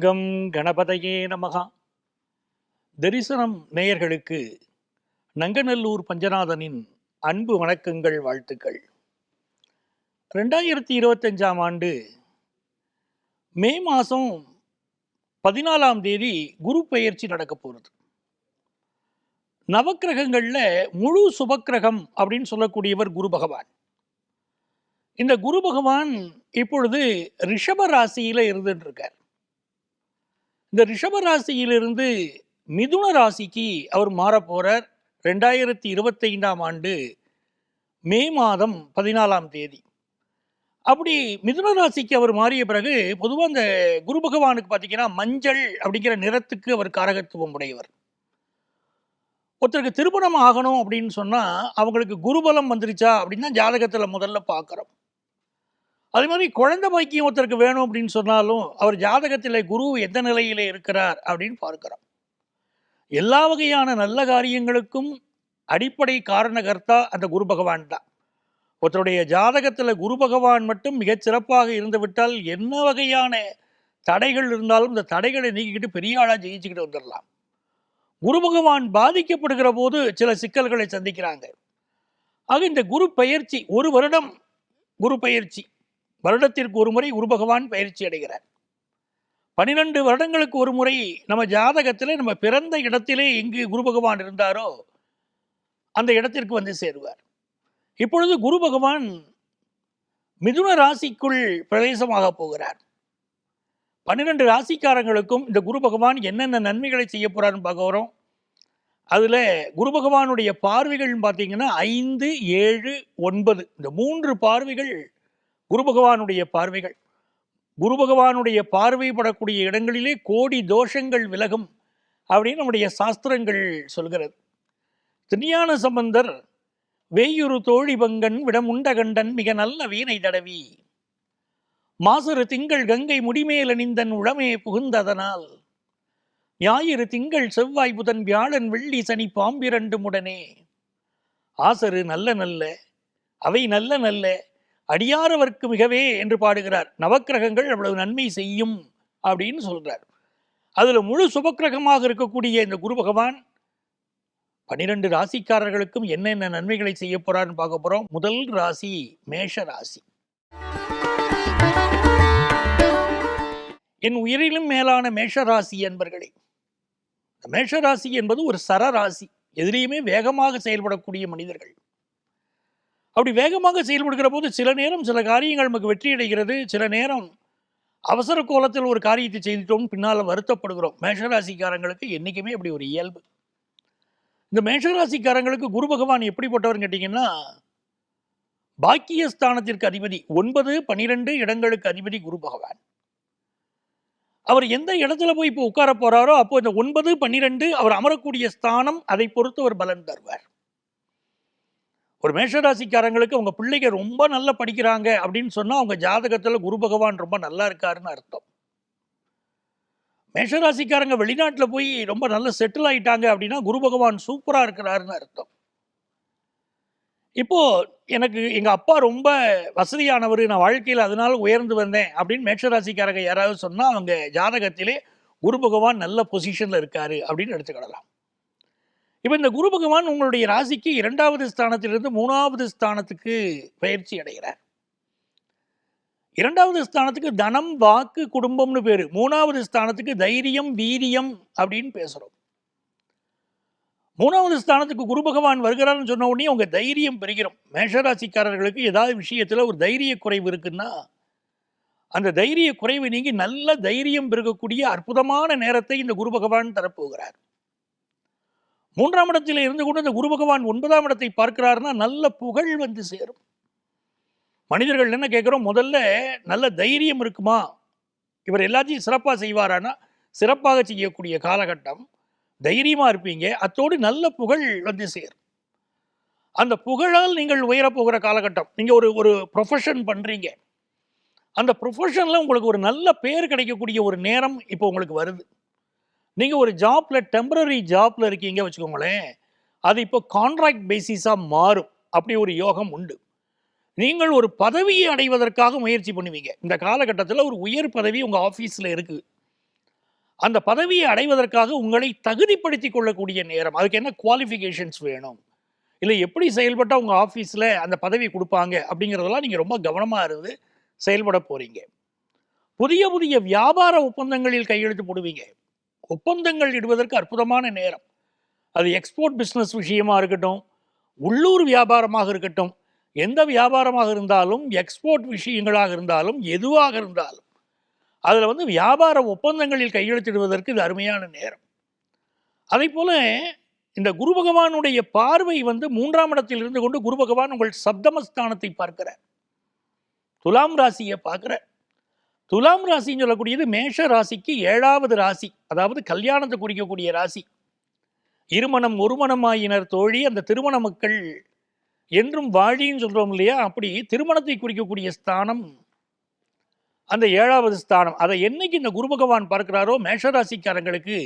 ஓங்கம் கணபதையே நமகா. தரிசனம் நேயர்களுக்கு நங்கநல்லூர் பஞ்சநாதனின் அன்பு வணக்கங்கள் வாழ்த்துக்கள். ரெண்டாயிரத்தி இருபத்தஞ்சாம் ஆண்டு மே மாதம் பதினாலாம் தேதி குரு பெயர்ச்சி நடக்க போகிறது நவக்கிரகங்களில் முழு சுபக்கிரகம் அப்படின்னு சொல்லக்கூடியவர் குரு பகவான். இந்த குரு பகவான் இப்பொழுது ரிஷப ராசியில இருந்துட்டு இருக்கார். இந்த ரிஷப ராசியிலிருந்து மிதுன ராசிக்கு அவர் மாறப்போகிறார் போறார் ரெண்டாயிரத்தி இருபத்தைந்தாம் ஆண்டு மே மாதம் பதினாலாம் தேதி. அப்படி மிதுன ராசிக்கு அவர் மாறிய பிறகு பொதுவாக அந்த குரு பகவானுக்கு பார்த்தீங்கன்னா மஞ்சள் அப்படிங்கிற நிறத்துக்கு அவர் காரகத்துவம் உடையவர். ஒருத்தருக்கு திருமணம் ஆகணும் அப்படின்னு சொன்னால் அவங்களுக்கு குருபலம் வந்துருச்சா அப்படின்னு தான் ஜாதகத்தில் முதல்ல பார்க்குறோம் அதே மாதிரி குழந்தை பாக்கியம் ஒருத்தருக்கு வேணும் அப்படின்னு சொன்னாலும் அவர் ஜாதகத்தில் குரு எந்த நிலையில் இருக்கிறார் அப்படின்னு பார்க்கிறோம். எல்லா வகையான நல்ல காரியங்களுக்கும் அடிப்படை காரணகர்த்தா அந்த குரு பகவான் தான். ஒருத்தருடைய ஜாதகத்தில் குரு பகவான் மட்டும் மிகச் சிறப்பாக என்ன வகையான தடைகள் இருந்தாலும் இந்த தடைகளை நீக்கிக்கிட்டு பெரிய ஆளாக ஜெயிச்சுக்கிட்டு வந்துடலாம் குரு பகவான் பாதிக்கப்படுகிற போது சில சிக்கல்களை சந்திக்கிறாங்க. ஆக இந்த குரு பயிற்சி ஒரு வருடம் குரு பயிற்சி வருடத்திற்கு ஒரு முறை குரு பகவான் பயிற்சி அடைகிறார். பன்னிரெண்டு வருடங்களுக்கு ஒரு முறை நம்ம ஜாதகத்தில் நம்ம பிறந்த இடத்திலே எங்கு குரு பகவான் இருந்தாரோ அந்த இடத்திற்கு வந்து சேருவார். இப்பொழுது குரு பகவான் மிதுன ராசிக்குள் பிரவேசமாக போகிறார். பன்னிரெண்டு ராசிக்காரங்களுக்கும் இந்த குரு பகவான் என்னென்ன நன்மைகளை செய்ய போறாருன்னு பார்க்க வரோம் அதில் குரு பகவானுடைய பார்வைகள்னு பார்த்தீங்கன்னா ஐந்து ஏழு ஒன்பது. இந்த மூன்று பார்வைகள் குரு பகவானுடைய பார்வைகள். குரு பகவானுடைய பார்வைப்படக்கூடிய இடங்களிலே கோடி தோஷங்கள் விலகும் அப்படின்னு நம்முடைய சாஸ்திரங்கள் சொல்கிறது. திருஞான சம்பந்தர் வேயுரு தோழி பங்கன் விடமுண்டகண்டன் மிக நல்ல வீணை தடவி. மாசரு திங்கள் கங்கை முடிமேல் அணிந்தன் உளமே புகுந்ததனால். ஞாயிறு திங்கள் செவ்வாய் புதன் வியாழன் வெள்ளி சனி பாம்பிரண்டு உடனே ஆசரு நல்ல நல்ல அவை நல்ல நல்ல அடியாரவர்க்கு மிகவே என்று பாடுகிறார். நவக்கிரகங்கள் அவ்வளவு நன்மை செய்யும் அப்படின்னு சொல்கிறார் அதில் முழு சுபக்கிரகமாக இருக்கக்கூடிய இந்த குரு பகவான் பனிரெண்டு ராசிக்காரர்களுக்கும் என்னென்ன நன்மைகளை செய்ய போறான்னு பார்க்க போகிறோம் முதல் ராசி மேஷ ராசி. என் உயிரிலும் மேலான மேஷ ராசி என்பர்களே மேஷராசி மேஷ ராசி என்பது ஒரு சரராசி. எதிரையுமே வேகமாக செயல்படக்கூடிய மனிதர்கள். அப்படி வேகமாக செயல்படுகிற போது சில நேரம் சில காரியங்கள் நமக்கு வெற்றி அடைகிறது. சில நேரம் அவசர கோலத்தில் ஒரு காரியத்தை செய்துட்டோம் பின்னால் வருத்தப்படுகிறோம். மேஷராசிக்காரங்களுக்கு என்றைக்குமே அப்படி ஒரு இயல்பு. இந்த மேஷராசிக்காரங்களுக்கு குரு பகவான் எப்படிப்பட்டவர்னு கேட்டிங்கன்னா பாக்கியஸ்தானத்திற்கு அதிபதி ஒன்பது பனிரெண்டு இடங்களுக்கு அதிபதி குரு பகவான். அவர் எந்த இடத்துல போய் இப்போ உட்கார போறாரோ அப்போ இந்த ஒன்பது பன்னிரெண்டு அவர் அமரக்கூடிய ஸ்தானம் அதை பொறுத்து அவர் பலன் தருவார். ஒரு மேஷராசிக்காரங்களுக்கு அவங்க பிள்ளைங்க ரொம்ப நல்லா படிக்கிறாங்க அப்படின்னு சொன்னால் அவங்க ஜாதகத்தில் குரு பகவான் ரொம்ப நல்லா இருக்காருன்னு அர்த்தம். மேஷராசிக்காரங்க வெளிநாட்டில் போய் ரொம்ப நல்லா செட்டில் ஆயிட்டாங்க அப்படின்னா குரு பகவான் சூப்பராக இருக்கிறாருன்னு அர்த்தம். இப்போ எனக்கு எங்கள் அப்பா ரொம்ப வசதியானவர் நான் வாழ்க்கையில் அதனால உயர்ந்து வந்தேன் அப்படின்னு மேஷராசிக்காரங்க யாராவது சொன்னால் அவங்க ஜாதகத்திலே குரு பகவான் நல்ல பொசிஷனில் இருக்காரு அப்படின்னு எடுத்துக்கிடலாம். இப்போ இந்த குரு பகவான் உங்களுடைய ராசிக்கு இரண்டாவது ஸ்தானத்திலிருந்து மூணாவது ஸ்தானத்துக்கு பயிற்சி அடைகிறார். இரண்டாவது ஸ்தானத்துக்கு தனம் வாக்கு குடும்பம்னு பேரு. மூணாவது ஸ்தானத்துக்கு தைரியம் வீரியம் அப்படின்னு பேசுறோம். மூணாவது ஸ்தானத்துக்கு குரு பகவான் வருகிறார்னு சொன்ன உடனே உங்கள் தைரியம் பெறுகிறோம் மேஷராசிக்காரர்களுக்கு ஏதாவது விஷயத்துல ஒரு தைரிய குறைவு இருக்குன்னா அந்த தைரிய குறைவு நீங்கி நல்ல தைரியம் பெருகக்கூடிய அற்புதமான நேரத்தை இந்த குரு பகவான் தரப்போகிறார். மூன்றாம் இடத்தில் இருந்து கொண்டு அந்த குரு பகவான் ஒன்பதாம் இடத்தை பார்க்கிறாருன்னா நல்ல புகழ் வந்து சேரும். மனிதர்கள் என்ன கேட்குறோம்? முதல்ல நல்ல தைரியம் இருக்குமா? இவர் எல்லாத்தையும் சிறப்பாக செய்வாரானா? சிறப்பாக செய்யக்கூடிய காலகட்டம். தைரியமாக இருப்பீங்க. அத்தோடு நல்ல புகழ் வந்து சேரும். அந்த புகழால் நீங்கள் உயரப்போகிற காலகட்டம். நீங்கள் ஒரு ஒரு ப்ரொஃபஷன் பண்ணுறீங்க அந்த ப்ரொஃபஷனில் உங்களுக்கு ஒரு நல்ல பேர் கிடைக்கக்கூடிய ஒரு நேரம் இப்போ உங்களுக்கு வருது. நீங்கள் ஒரு ஜாப்பில் டெம்பரரி ஜாப்பில் இருக்கீங்க வச்சுக்கோங்களேன் அது இப்போ கான்ட்ராக்ட் பேசிஸாக மாறும். அப்படி ஒரு யோகம் உண்டு. நீங்கள் ஒரு பதவியை அடைவதற்காக முயற்சி பண்ணுவீங்க. இந்த காலகட்டத்தில் ஒரு உயர் பதவி உங்கள் ஆஃபீஸில் இருக்குது அந்த பதவியை அடைவதற்காக உங்களை தகுதிப்படுத்தி கொள்ளக்கூடிய நேரம் அதுக்கு என்ன குவாலிஃபிகேஷன்ஸ் வேணும்? இல்லை எப்படி செயல்பட்டால் உங்கள் ஆஃபீஸில் அந்த பதவி கொடுப்பாங்க? அப்படிங்கிறதெல்லாம் நீங்கள் ரொம்ப கவனமாக இருந்து செயல்பட போகிறீங்க புதிய புதிய வியாபார ஒப்பந்தங்களில் கையெழுத்து போடுவீங்க. ஒப்பந்தங்கள் இடுவதற்கு அற்புதமான நேரம். அது எக்ஸ்போர்ட் பிஸ்னஸ் விஷயமாக இருக்கட்டும் உள்ளூர் வியாபாரமாக இருக்கட்டும் எந்த வியாபாரமாக இருந்தாலும் எக்ஸ்போர்ட் விஷயங்களாக இருந்தாலும் எதுவாக இருந்தாலும் அதில் வந்து வியாபார ஒப்பந்தங்களில் கையெழுத்திடுவதற்கு இது அருமையான நேரம். அதே போல் இந்த குரு பகவானுடைய பார்வை வந்து மூன்றாம் இடத்தில் இருந்து கொண்டு குரு பகவான் உங்கள் சப்தமஸ்தானத்தை பார்க்கிறார். துலாம் ராசியை பார்க்கிறார். துலாம் ராசின்னு சொல்லக்கூடியது மேஷ ராசிக்கு ஏழாவது ராசி. அதாவது கல்யாணத்தை குறிக்கக்கூடிய ராசி. இருமணம் ஒருமணமாயினர் தோழி அந்த திருமண மக்கள் என்றும் வாழின்னு சொல்கிறோம் இல்லையா? அப்படி திருமணத்தை குறிக்கக்கூடிய ஸ்தானம் அந்த ஏழாவது ஸ்தானம். அதை என்னைக்கு இந்த குரு பகவான் பார்க்கிறாரோ மேஷராசிக்காரங்களுக்கு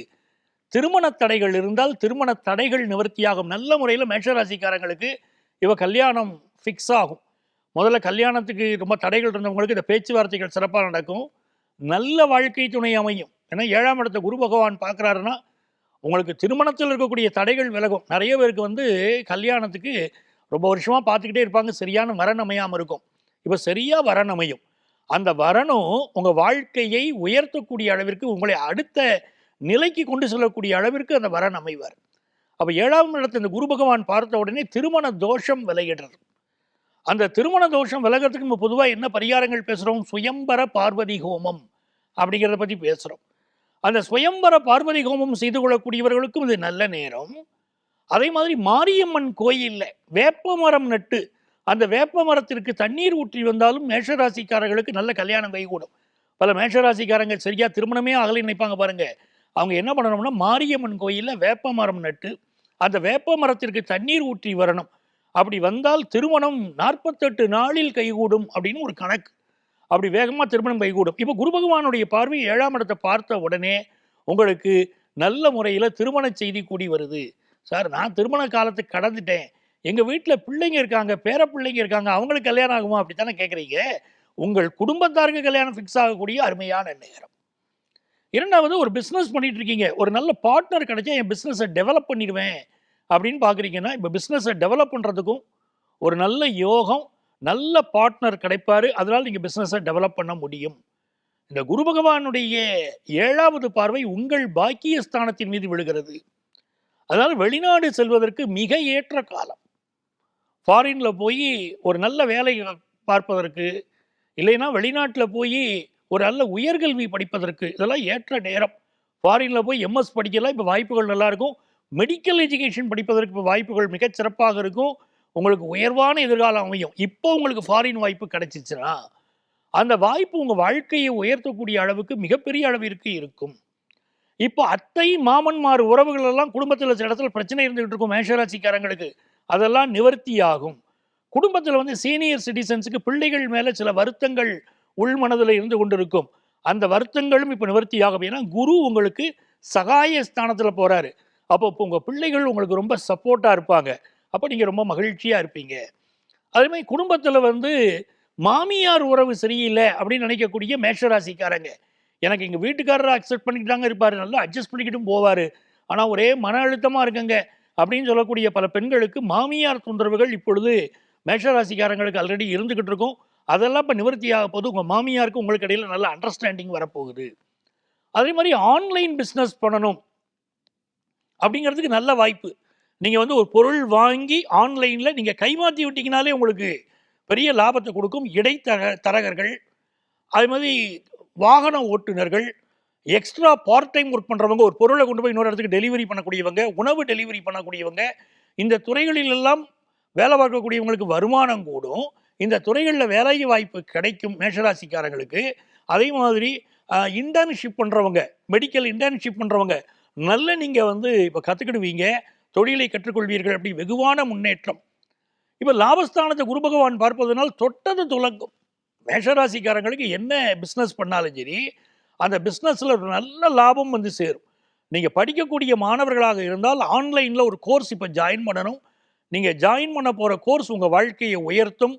திருமண தடைகள் இருந்தால் திருமண தடைகள் நிவர்த்தியாகும். நல்ல முறையில் மேஷராசிக்காரங்களுக்கு இவ கல்யாணம் ஃபிக்ஸ் ஆகும். முதல்ல கல்யாணத்துக்கு ரொம்ப தடைகள் இருந்தவங்களுக்கு இந்த பேச்சுவார்த்தைகள் சிறப்பாக நடக்கும். நல்ல வாழ்க்கை துணை அமையும். ஏன்னா ஏழாம் இடத்த குரு பகவான் பார்க்குறாருன்னா உங்களுக்கு திருமணத்தில் இருக்கக்கூடிய தடைகள் விலகும். நிறைய பேருக்கு வந்து கல்யாணத்துக்கு ரொம்ப வருஷமாக பார்த்துக்கிட்டே இருப்பாங்க. சரியான வரன் அமையாமல் இருக்கும். இப்போ சரியாக வரன் அமையும். அந்த வரனும் உங்கள் வாழ்க்கையை உயர்த்தக்கூடிய அளவிற்கு உங்களை அடுத்த நிலைக்கு கொண்டு செல்லக்கூடிய அளவிற்கு அந்த வரன் அமைவார். அப்போ ஏழாம் இடத்தை இந்த குரு பகவான் பார்த்த உடனே திருமண தோஷம் விளையிடுறது. அந்த திருமண தோஷம் விலகிறதுக்கு நம்ம பொதுவாக என்ன பரிகாரங்கள் பேசுகிறோம் சுயம்பர பார்வதி ஹோமம் அப்படிங்கிறத பற்றி பேசுகிறோம் அந்த சுயம்பர பார்வதி ஹோமம் செய்து கொள்ளக்கூடியவர்களுக்கும் இது நல்ல நேரம். அதே மாதிரி மாரியம்மன் கோயிலில் வேப்ப மரம் நட்டு அந்த வேப்ப மரத்திற்கு தண்ணீர் ஊற்றி வந்தாலும் மேஷராசிக்காரர்களுக்கு நல்ல கல்யாணம் கைகூடும். பல மேஷராசிக்காரங்க சரியாக திருமணமே ஆகலை நினைப்பாங்க பாருங்கள் அவங்க என்ன பண்ணணும்னா மாரியம்மன் கோயிலில் வேப்ப மரம் நட்டு அந்த வேப்ப மரத்திற்கு தண்ணீர் ஊற்றி வரணும். அப்படி வந்தால் திருமணம் நாற்பத்தெட்டு நாளில் கைகூடும் அப்படின்னு ஒரு கணக்கு. அப்படி வேகமாக திருமணம் கைகூடும். இப்போ குரு பகவானுடைய பார்வை ஏழாம் இடத்தை பார்த்த உடனே உங்களுக்கு நல்ல முறையில் திருமண செய்தி கூடி வருது. சார் நான் திருமண காலத்துக்கு கடந்துட்டேன். எங்கள் வீட்டில் பிள்ளைங்க இருக்காங்க பேர பிள்ளைங்க இருக்காங்க அவங்களுக்கு கல்யாணம் ஆகுமா அப்படி தானே கேட்குறீங்க உங்கள் குடும்பத்தாருக்கு கல்யாணம் ஃபிக்ஸ் ஆகக்கூடிய அருமையான நேரம். இரண்டாவது ஒரு பிஸ்னஸ் பண்ணிகிட்ருக்கீங்க இருக்கீங்க. ஒரு நல்ல பார்ட்னர் கிடைச்சா என் பிஸ்னஸை டெவலப் பண்ணிடுவேன். அப்படின்னு பார்க்குறீங்கன்னா இப்போ பிஸ்னஸை டெவலப் பண்ணுறதுக்கும் ஒரு நல்ல யோகம் நல்ல பார்ட்னர் கிடைப்பாரு. அதனால் நீங்கள் பிஸ்னஸை டெவலப் பண்ண முடியும். இந்த குரு பகவானுடைய ஏழாவது பார்வை உங்கள் பாக்கிய ஸ்தானத்தின் மீது விழுகிறது. அதனால் வெளிநாடு செல்வதற்கு மிக ஏற்ற காலம். ஃபாரினில் போய் ஒரு நல்ல வேலை பார்ப்பதற்கு இல்லைன்னா வெளிநாட்டில் போய் ஒரு நல்ல உயர்கல்வி படிப்பதற்கு இதெல்லாம் ஏற்ற நேரம். ஃபாரினில் போய் எம்எஸ் படிக்கலாம் இப்போ வாய்ப்புகள் நல்லாயிருக்கும் மெடிக்கல் எஜுகேஷன் படிப்பதற்கு வாய்ப்புகள் மிகச் சிறப்பாக இருக்கும். உங்களுக்கு உயர்வான எதிர்காலம் அமையும். இப்போ உங்களுக்கு ஃபாரின் வாய்ப்பு கிடைச்சிச்சுன்னா அந்த வாய்ப்பு உங்கள் வாழ்க்கையை உயர்த்தக்கூடிய அளவுக்கு மிகப்பெரிய அளவிற்கு இருக்கும். இப்போ அத்தை மாமன்மார் உறவுகள் எல்லாம் குடும்பத்தில் சில இடத்துல பிரச்சனை இருந்துகிட்டு இருக்கும். மேஷராசிக்காரங்களுக்கு அதெல்லாம் நிவர்த்தியாகும் குடும்பத்தில் வந்து சீனியர் சிட்டிசன்ஸுக்கு பிள்ளைகள் மேலே சில வருத்தங்கள் உள்மனதில் இருந்து கொண்டிருக்கும். அந்த வருத்தங்களும் இப்போ நிவர்த்தியாகும் ஏன்னா குரு உங்களுக்கு சகாய ஸ்தானத்தில் போகிறாரு அப்போ இப்போ உங்கள் பிள்ளைகள் உங்களுக்கு ரொம்ப சப்போர்ட்டாக இருப்பாங்க. அப்போ நீங்கள் ரொம்ப மகிழ்ச்சியாக இருப்பீங்க. அதேமாதிரி குடும்பத்தில் வந்து மாமியார் உறவு சரியில்லை அப்படின்னு நினைக்கக்கூடிய மேஷராசிக்காரங்க. எனக்கு எங்கள் வீட்டுக்காரர் அக்செப்ட் பண்ணிக்கிட்டாங்க இருப்பார். நல்லா அட்ஜஸ்ட் பண்ணிக்கிட்டும் போவார். ஆனால் ஒரே மன அழுத்தமாக இருக்குங்க. அப்படின்னு சொல்லக்கூடிய பல பெண்களுக்கு மாமியார் தொந்தரவுகள் இப்பொழுது மேஷராசிக்காரங்களுக்கு ஆல்ரெடி இருந்துக்கிட்டு இருக்கும். அதெல்லாம் இப்போ நிவர்த்தியாக போது உங்கள் மாமியாருக்கு உங்களுக்கு இடையில் நல்ல அண்டர்ஸ்டாண்டிங் வரப்போகுது. அதே மாதிரி ஆன்லைன் பிஸ்னஸ் பண்ணணும். அப்படிங்கிறதுக்கு நல்ல வாய்ப்பு. நீங்கள் வந்து ஒரு பொருள் வாங்கி ஆன்லைனில் நீங்கள் கைமாற்றி விட்டீங்கனாலே உங்களுக்கு பெரிய லாபத்தை கொடுக்கும். இடைத்தர தரகர்கள் அது மாதிரி வாகன ஓட்டுநர்கள் எக்ஸ்ட்ரா பார்ட் டைம் ஒர்க் பண்ணுறவங்க ஒரு பொருளை கொண்டு போய் இன்னொரு இடத்துக்கு டெலிவரி பண்ணக்கூடியவங்க உணவு டெலிவரி பண்ணக்கூடியவங்க இந்த துறைகளிலெல்லாம் வேலை பார்க்கக்கூடியவங்களுக்கு வருமானம் கூடும். இந்த துறைகளில் வேலை வாய்ப்பு கிடைக்கும் மேஷராசிக்காரங்களுக்கு அதே மாதிரி இன்டர்ன்ஷிப் பண்ணுறவங்க மெடிக்கல் இன்டர்ன்ஷிப் பண்ணுறவங்க நல்ல நீங்கள் வந்து இப்போ கற்றுக்கிடுவீங்க தொழிலை கற்றுக்கொள்வீர்கள் அப்படி வெகுவான முன்னேற்றம். இப்போ லாபஸ்தானத்தை குரு பகவான் பார்ப்பதனால் தொட்டது துலங்கும். மேஷராசிக்காரங்களுக்கு என்ன பிஸ்னஸ் பண்ணாலும் சரி அந்த பிஸ்னஸில் ஒரு நல்ல லாபம் வந்து சேரும். நீங்கள் படிக்கக்கூடிய மாணவர்களாக இருந்தால் ஆன்லைனில் ஒரு கோர்ஸ் இப்போ ஜாயின் பண்ணணும். நீங்கள் ஜாயின் பண்ண போகிற கோர்ஸ் உங்கள் வாழ்க்கையை உயர்த்தும்.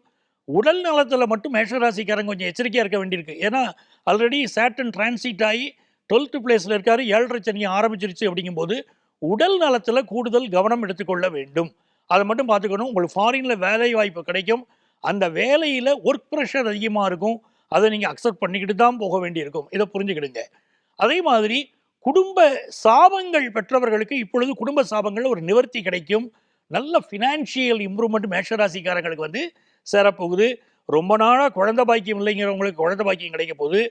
உடல் நலத்தில் மட்டும் மேஷராசிக்காரங்க கொஞ்சம் எச்சரிக்கையாக இருக்க வேண்டியிருக்கு. ஏன்னா ஆல்ரெடி சேட்டன் டிரான்சிட் ஆகி டுவெல்த்து பிளேஸில் இருக்கார். ஏழரை சனி ஆரம்பிச்சிருச்சு அப்படிங்கும்போது உடல் நலத்தில் கூடுதல் கவனம் எடுத்துக்கொள்ள வேண்டும். அதை மட்டும் பார்த்துக்கணும். உங்களுக்கு ஃபாரினில் வேலை வாய்ப்பு கிடைக்கும். அந்த வேலையில் ஒர்க் ப்ரெஷர் அதிகமாக இருக்கும். அதை நீங்கள் அக்செப்ட் பண்ணிக்கிட்டு தான் போக வேண்டியிருக்கும். இதை புரிஞ்சுக்கிடுங்க. அதே மாதிரி குடும்ப சாபங்கள் பெற்றவர்களுக்கு இப்பொழுது குடும்ப சாபங்கள் ஒரு நிவர்த்தி கிடைக்கும். நல்ல ஃபினான்ஷியல் இம்ப்ரூவ்மெண்ட் மேஷராசிக்காரங்களுக்கு வந்து சேரப்போகுது. ரொம்ப நாளாக குழந்தை பாக்கியம் இல்லைங்கிறவங்களுக்கு குழந்தை பாக்கியம் கிடைக்க போகுது.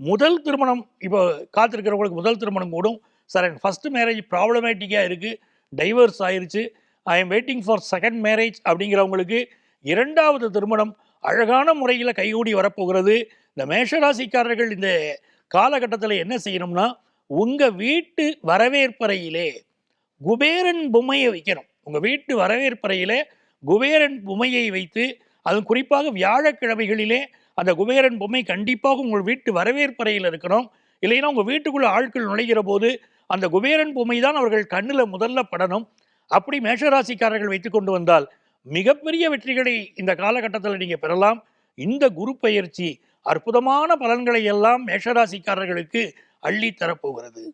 முதல் திருமணம் இப்போ காத்திருக்கிறவங்களுக்கு முதல் திருமணம் கூடும். சார் என் ஃபஸ்ட்டு மேரேஜ் ப்ராப்ளமேட்டிக்காக இருக்குது டைவர்ஸ் ஆயிடுச்சு I am waiting for second marriage அப்படிங்கிறவங்களுக்கு இரண்டாவது திருமணம் அழகான முறையில் கைகூடி வரப்போகிறது. இந்த மேஷராசிக்காரர்கள் இந்த காலகட்டத்தில் என்ன செய்யணும்னா உங்கள் வீட்டு வரவேற்பறையிலே குபேரன் பொம்மையை வைக்கணும். உங்கள் வீட்டு வரவேற்பறையிலே குபேரன் பொம்மையை வைத்து அதுவும் குறிப்பாக வியாழக்கிழமைகளிலே அந்த குபேரன் பொம்மை கண்டிப்பாக உங்கள் வீட்டு வரவேற்பறையில் இருக்கணும். இல்லைன்னா உங்கள் வீட்டுக்குள்ள ஆட்கள் நுழைகிற போது அந்த குபேரன் பொம்மை தான் அவர்கள் கண்ணில் முதல்ல படணும். அப்படி மேஷராசிக்காரர்கள் வைத்து கொண்டு வந்தால் மிகப்பெரிய வெற்றிகளை இந்த காலகட்டத்தில் நீங்கள் பெறலாம். இந்த குரு பயிற்சி அற்புதமான பலன்களை எல்லாம் மேஷராசிக்காரர்களுக்கு அள்ளி தரப்போகிறது